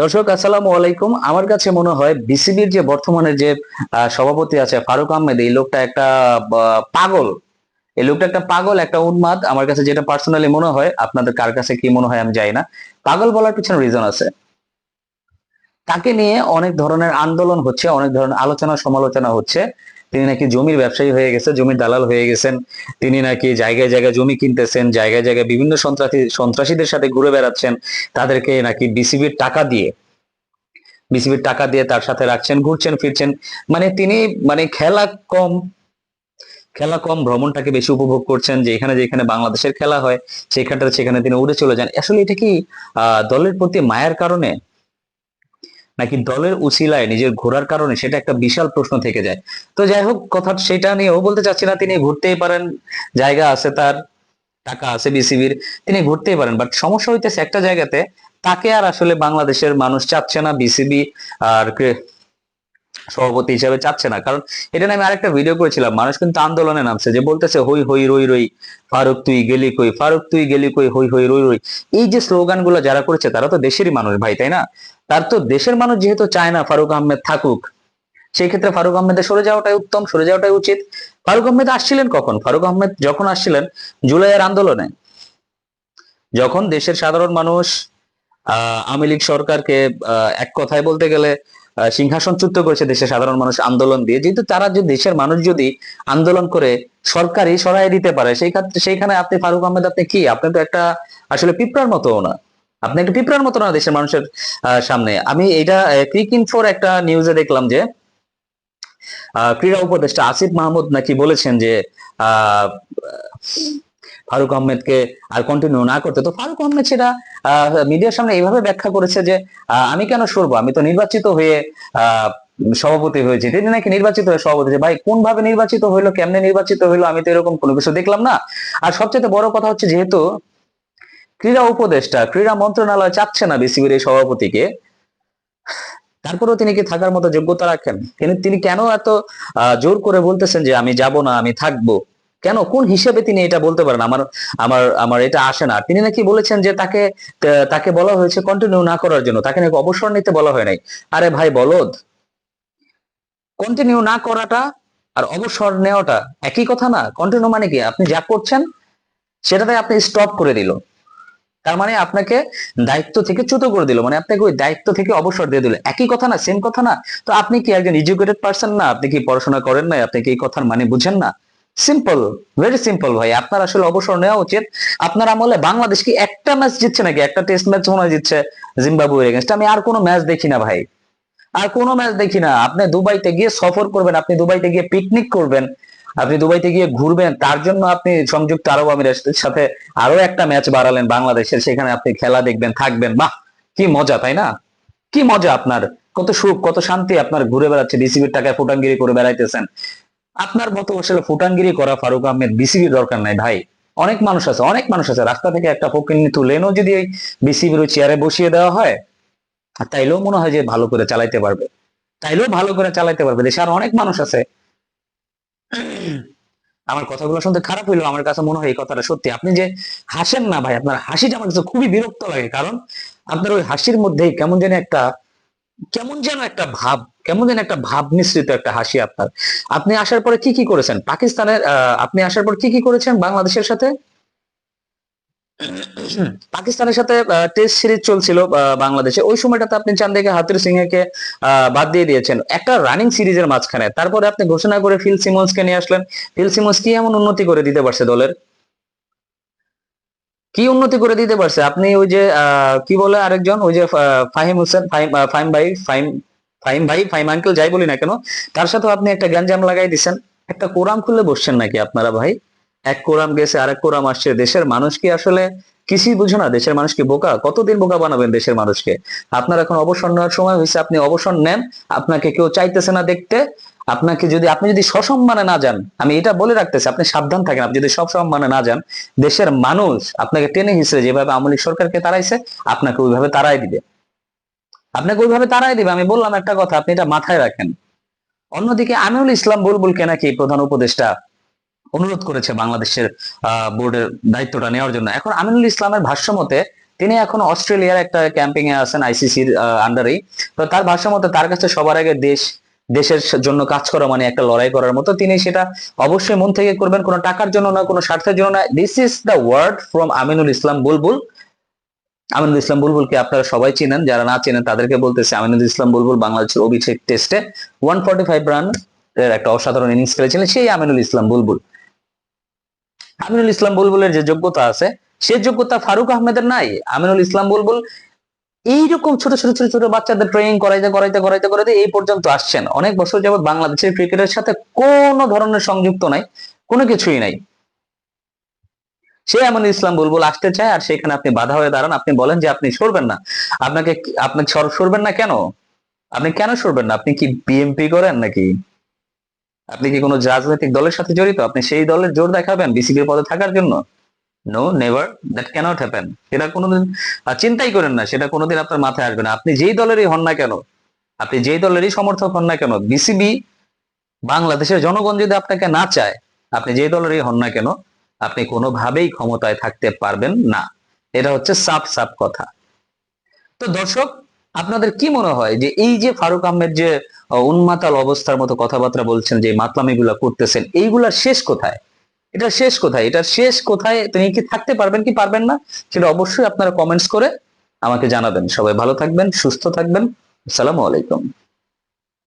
দর্শক, আসসালামু আলাইকুম। আমার কাছে মনে হয় বিসিবির যে বর্তমানে যে সভাপতি আছে ফারুক আহমেদ, এই লোকটা একটা পাগল। এই লোকটা একটা পাগল, একটা উন্মাদ। আমার কাছে যেটা পার্সোনালি মনে হয়, আপনাদের কার কাছে কি মনে হয় আমি জানি না। পাগল বলার পিছনে রিজন আছে। তাকে নিয়ে অনেক ধরনের আন্দোলন হচ্ছে, অনেক ধরনের আলোচনা সমালোচনা হচ্ছে। তিনি নাকি জমির ব্যবসায়ী হয়ে গেছে, জমির দালাল হয়ে গেছেন। তিনি নাকি জায়গায় জায়গায় জমি কিনতেছেন, জায়গায় জায়গায় বিভিন্ন সন্ত্রাসী, সন্ত্রাসীদের সাথে ঘুরে বেড়াচ্ছেন, তাদেরকে নাকি বিসিবির টাকা দিয়ে, বিসিবির টাকা দিয়ে তার সাথে রাখছেন, ঘুরছেন, ফিরছেন। মানে তিনি মানে খেলা কম খেলা কম ভ্রমণটাকে বেশি উপভোগ করছেন, যে এখানে যেখানে বাংলাদেশের খেলা হয় সেখানটা সেখানে তিনি উড়ে চলে যান। আসলে এটা কি দলের প্রতি মায়ের কারণে? নাকি দলের উচিলায় নিজের ঘোরার কারণে? সেটা একটা বিশাল প্রশ্ন থেকে যায়। তো যাই হোক, কথা সেটা নিয়েও বলতে চাচ্ছি না, তিনি ঘুরতেই পারেন, জায়গা আছে তার, টাকা আছে বিসিবির, তিনি ঘুরতেই পারেন। বাট সমস্যা হইতেছে একটা জায়গাতে, তাকে আর আসলে বাংলাদেশের মানুষ চাচ্ছে না, বিসিবি আর সভাপতি হিসেবে চাচ্ছে না। কারণ এটা নিয়ে আমি আরেকটা ভিডিও করেছিলাম, মানুষ কিন্তু আন্দোলনে নামছে, যে বলতেছে, হই হই, রই রই, ফারুক, তুই গেলি কই? ফারুক, তুই গেলি কই? হই হই, রই রই। এই যে স্লোগানগুলো যারা করেছে, তারা তো দেশেরই মানুষ ভাই, তাই না? তার তো দেশের মানুষ যেহেতু চায় না ফারুক আহমেদ থাকুক, সেই ক্ষেত্রে ফারুক আহমেদের সরে যাওয়াটাই উত্তম, সরে যাওয়াটাই উচিত। ফারুক আহমেদ আসছিলেন কখন? ফারুক আহমেদ যখন আসছিলেন জুলাইয়ের আন্দোলনে, যখন দেশের সাধারণ মানুষ, আহ, আওয়ামী লীগ সরকারকে এক কথায় বলতে গেলে সিংহাসনচ্যুত করেছে দেশের সাধারণ মানুষ আন্দোলন দিয়ে। যেহেতু তারা যদি দেশের মানুষ যদি আন্দোলন করে সরকারই সরাই দিতে পারে, সেই ক্ষেত্রে সেইখানে আপনি ফারুক আহমেদ, আপনি কি? আপনি তো একটা আসলে পিঁপড়ার মতো না। আপনি একটা পিঁপড়ার মতো না দেশের মানুষের সামনে। আমি এটা ক্রিক ইনফোর একটা নিউজে দেখলাম যে ক্রীড়া উপদেষ্টা আসিফ মাহমুদ নাকি বলেছেন যে ফারুক আহমেদকে আর কন্টিনিউ না করতে। তো ফারুক আহমেদ সেটা মিডিয়ার সামনে এইভাবে ব্যাখ্যা করেছে যে আমি কেন সরবো? আমি তো নির্বাচিত হয়ে সভাপতি হয়েছি। তিনি নাকি নির্বাচিত হয়ে সভাপতি ভাই কোন ভাবে নির্বাচিত হইল? কেমনে নির্বাচিত হইল? আমি তো এরকম কোনো কিছু দেখলাম না। আর সবচেয়ে বড় কথা হচ্ছে যেহেতু ক্রীড়া উপদেষ্টা, ক্রীড়া মন্ত্রণালয় চাচ্ছে না বিসিবির এই সভাপতিকে। তারপরেও তিনি কি থাকার মতো যোগ্যতা রাখেন? তিনি কেন এত জোর করে বলতেছেন যে আমি যাব না, আমি থাকব? কেন? কোন হিসেবে তিনি এটা বলতে পারেন? আমার আমার আমার এটা আসে না। তিনি নাকি বলেছেন যে তাকে তাকে বলা হয়েছে কন্টিনিউ না করার জন্য। তাকে নাকি অবসর নিতে বলা হয় নাই। আরে ভাই, বলদ! কন্টিনিউ না করাটা আর অবসর নেওয়াটা একই কথা না? কন্টিনিউ মানে কি? আপনি যা করছেন, সেটাতে আপনি স্টপ করে দিল। তার মানে আপনাকে দায়িত্ব থেকে চ্যুত করে দিল। মানে আপনাকে ওই দায়িত্ব থেকে অবসর দিয়ে দিল। একই কথা না সেম কথা না? তো আপনি কি একজন এডুকেটেড পার্সন না? আপনি কি পড়াশোনা করেন না আপনি কি এই কথার মানে বুঝেন না? সিম্পল ভেরি সিম্পল ভাই। আপনার আসলে অবসর নেওয়া উচিত। আপনার আমলে বাংলাদেশ কি একটা ম্যাচ জিতছে নাকি? একটা টেস্ট ম্যাচ মনে হয় জিতছে জিম্বাবুয়ের এগেনস্ট আমি আর কোনো ম্যাচ দেখি না ভাই। আর কোনো ম্যাচ দেখি না। আপনি দুবাইতে গিয়ে সফর করবেন, আপনি দুবাইতে গিয়ে পিকনিক করবেন, আপনি দুবাইতে গিয়ে ঘুরবেন, তার জন্য আপনি সংযুক্ত আরব আমিরাতের সাথে আরও একটা ম্যাচ বাড়ালেন বাংলাদেশের। সেখানে আপনি খেলা দেখবেন, থাকবেন। বাহ! কি মজা, তাই না? কি মজা আপনার। কত সুখ, কত শান্তি আপনার ঘুরে বেড়াচ্ছে। বিসিবির টাকায় ফুটাঙ্গিরি করে বেড়াইতেছেন। আপনার মতো আসলে ফুটাঙ্গিরি করা ফারুক আহমেদ বিসিবির দরকার নাই, ভাই। অনেক মানুষ আছে, অনেক মানুষ আছে। রাস্তা থেকে একটা ফকিন্নি তুলেনও যদি এই বিসিবির চেয়ারে বসিয়ে দেওয়া হয়, আর তাইলেও মনে হয় যে ভালো করে চালাইতে পারবে। তাইলেও ভালো করে চালাইতে পারবে। দেশে আর অনেক মানুষ আছে। আমার কথাগুলো শুনতে খারাপ হইল আমার কাছে মনে হয় এই কথাটা সত্যি। আপনি যে হাসেন না ভাই, আপনার হাসিটা আমার কাছে খুবই বিরক্ত লাগে। কারণ আপনার ওই হাসির মধ্যেই কেমন যেন একটা, কেমন যেন একটা ভাব কেমন যেন একটা ভাব মিশ্রিত একটা হাসি আপনার। আপনি আসার পরে কি কি করেছেন? পাকিস্তানের আপনি আসার পর কি কি করেছেন বাংলাদেশের সাথে? পাকিস্তানের সাথে টেস্ট সিরিজ চলছিল বাংলাদেশে। ওই সময়টাতে আপনি চান দেখে হাতুর সিংহকে বাদ দিয়ে দিয়েছেন। একটা রানিং সিরিজের মাঝখানে। তারপরে আপনি ঘোষণা করে ফিল সিমন্সকে নিয়ে আসলেন। ফিল সিমন্স কি এমন উন্নতি করে দিতে পারছে দলের? কি উন্নতি করে দিতে পারছে? আপনি ওই যে কি বলে আরেকজন? ওই যে ফাহিম হোসেন, ফাহিম ফাহিম ভাই, ফাহিম ফাহিম ভাই ফাহিম আঙ্কেল যাই বলি না কেন, তার সাথেও আপনি একটা গ্যাঞ্জাম লাগাই দিচ্ছেন একটা কোরাম খুলে বসছেন নাকি আপনারা ভাই? এক কোরাম গেছে, আরেক কোরাম আসছে। দেশের মানুষ কি আসলে কিছুই বুঝো না? দেশের মানুষ কি বোকা? কতদিন বোকা বানাবেন দেশের মানুষকে? আপনার এখন অবসর নেওয়ার সময় হয়েছে, আপনি অবসর নেন। আপনাকে কেউ চাইতেছে না দেখতে। আপনাকে যদি, আপনি যদি সসম্মানে না যান, আমি এটা বলে রাখতেছি, আপনি সাবধান থাকেন, আপনি যদি সসম্মানে না যান, দেশের মানুষ আপনাকে টেনে হিসেবে যেভাবে আওয়ামী সরকারকে তাড়াইছে, আপনাকে ওইভাবে তাড়াই দিবে। আপনাকে ওইভাবে তাড়াই দিবে। আমি বললাম একটা কথা, আপনি এটা মাথায় রাখেন। অন্যদিকে আমিনুল ইসলাম বুলবুলকে নাকি প্রধান উপদেষ্টা অনুরোধ করেছে বাংলাদেশের বোর্ডের দায়িত্বটা নেওয়ার জন্য। এখন আমিনুল ইসলামের ভাষ্য মতে, তিনি এখন অস্ট্রেলিয়ার একটা ক্যাম্পিং এ আছেন আইসিসির আন্ডারেই তো তার ভাষা মতো, তার কাছে সবার আগে দেশ, দেশের জন্য কাজ করা মানে একটা লড়াই করার মতো। তিনি সেটা অবশ্যই মন থেকে করবেন, কোনো টাকার জন্য না, কোনো স্বার্থের জন্য না। This is the word from Aminul Islam Bulbul. Aminul Islam বুলবুলকে আপনারা সবাই চিনেন, যারা না চেনেন তাদেরকে বলতেছে আমিনুল ইসলাম বুলবুল বাংলাদেশের অভিষেক টেস্টে ওয়ান ফর্টি ফাইভ রান এর একটা অসাধারণ ইনিংস খেলেছিলেন, সেই আমিনুল ইসলাম বুলবুল। আমিনুল ইসলাম বুলবুলের যে যোগ্যতা আছে, সে যোগ্যতা ফারুক আহমেদের নাই। আমিনুল ইসলাম বুলবুল এইরকম ছোট ছোট ছোট ছোট বাচ্চাদের ট্রেনিং করাইতে করাইতে করাইতে করাইতে এই পর্যন্ত আসছেন। অনেক বছর যাবত বাংলাদেশের ক্রিকেটের সাথে কোনো ধরনের সংযুক্ত নাই, কোনো কিছুই নাই। সে এমন ইসলাম বুলবুল আসতে চায় আর সেখানে আপনি বাধা হয়ে দাঁড়ান। আপনি বলেন যে আপনি সরবেন না। আপনাকে আপনি সরবেন না কেন? আপনি কেন সরবেন না? আপনি কি বিএমপি করেন নাকি? আপনি কি কোনো রাজনৈতিক দলের সাথে জড়িত? আপনি সেই দলের জোর দেখাবেন বিসিবির পদে থাকার জন্য? No never that can't happen সেটা কোনোদিন চিন্তাই করেন না, সেটা কোনোদিন আপনার মাথায় আসবে না। আপনি যেই দলেরই হন না কেন, আপনি যেই দলেরই সমর্থক হন না কেন বিসিবি বাংলাদেশের জনগণ যদি আপনাকে না চায়, আপনি যেই দলেরই হন না কেন আপনি কোনোভাবেই ক্ষমতায় থাকতে পারবেন না। এটা হচ্ছে সাফ সাফ কথা। তো দর্শক, আপনাদের কি মনে হয় যে এই যে ফারুক আহমেদ যে উন্মাতাল অবস্থার মতো কথাবার্তা বলছেন, যে মাতলামিগুলা করতেছেন এইগুলার শেষ কোথায়? এটা শেষ কোথায়? এটার শেষ কোথায়? তিনি কি থাকতে পারবেন কি পারবেন না? সেটা অবশ্যই আপনারা কমেন্টস করে আমাকে জানাবেন। সবাই ভালো থাকবেন, সুস্থ থাকবেন। আসসালামু আলাইকুম।